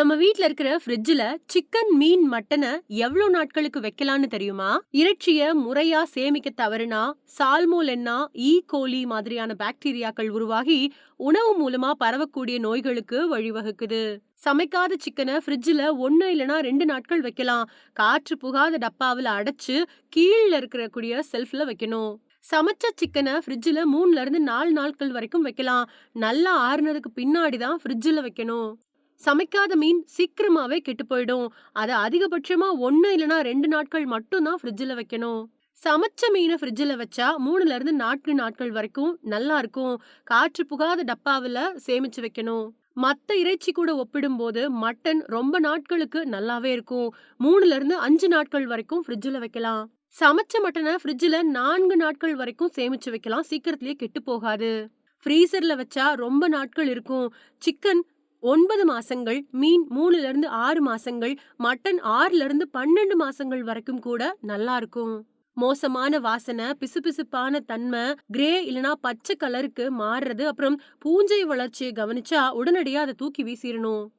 நம்ம வீட்ல இருக்கிற ஃப்ரிட்ஜ்ல சிக்கன் மீன் மட்டனை எவ்வளவு நாட்களுக்கு வைக்கலாம்னு தெரியுமா? இறைச்சிய முறையா சேமிக்க தவறுனா சால்மோலென்னா ஈ e. கோலி மாதிரியான பாக்டீரியாக்கள் உருவாகி உணவு மூலமா பரவக்கூடிய நோய்களுக்கு வழிவகுக்குது. சமைக்காத சிக்கனை ஃப்ரிட்ஜில் ஒன்னு இல்லனா ரெண்டு நாட்கள் வைக்கலாம். காற்று புகாத டப்பாவுல அடைச்சு கீழ இருக்கக்கூடிய செல்ஃபில் செல்ஃப்ல வைக்கணும். சமைச்ச சிக்கனை ஃப்ரிட்ஜில் மூணுல இருந்து நாலு நாட்கள் வரைக்கும் வைக்கலாம். நல்லா ஆறுனதுக்கு பின்னாடி தான் ஃப்ரிட்ஜில் வைக்கணும். சமைக்காத மீன் சீக்கிரமாவே கெட்டு போயிடும் அதை அதிகபட்சமா ஒன்னு இல்லைனா ரெண்டு நாட்கள் மட்டும் தான் வைக்கணும். சமைச்ச மீனை ஃப்ரிட்ஜில் வச்சா மூணுல இருந்து நான்கு நாட்கள் வரைக்கும் நல்லா இருக்கும். காற்று புகாத டப்பாவில் சேமிச்சு வைக்கணும். மற்ற இறைச்சி கூட ஒப்பிடும்போது மட்டன் ரொம்ப நாட்களுக்கு நல்லாவே இருக்கும். மூணுல இருந்து அஞ்சு நாட்கள் வரைக்கும் ஃப்ரிட்ஜில் வைக்கலாம். சமைச்ச மட்டனை ஃப்ரிட்ஜில் நான்கு நாட்கள் வரைக்கும் சேமிச்சு வைக்கலாம். சீக்கிரத்திலேயே கெட்டு போகாது. ஃப்ரீசரில் வச்சா ரொம்ப நாட்கள் இருக்கும். சிக்கன் ஒன்பது மாசங்கள் மீன் மூணுல இருந்து ஆறு மாசங்கள் மட்டன் ஆறுல இருந்து பன்னெண்டு மாசங்கள் வரைக்கும் கூட நல்லா இருக்கும். மோசமான வாசனை பிசுபிசுப்பான தன்மை கிரே இல்லனா பச்சை கலருக்கு மாறுறது அப்புறம் பூஞ்சை வளர்ச்சியை கவனிச்சா உடனடியா அதை தூக்கி வீசிடணும்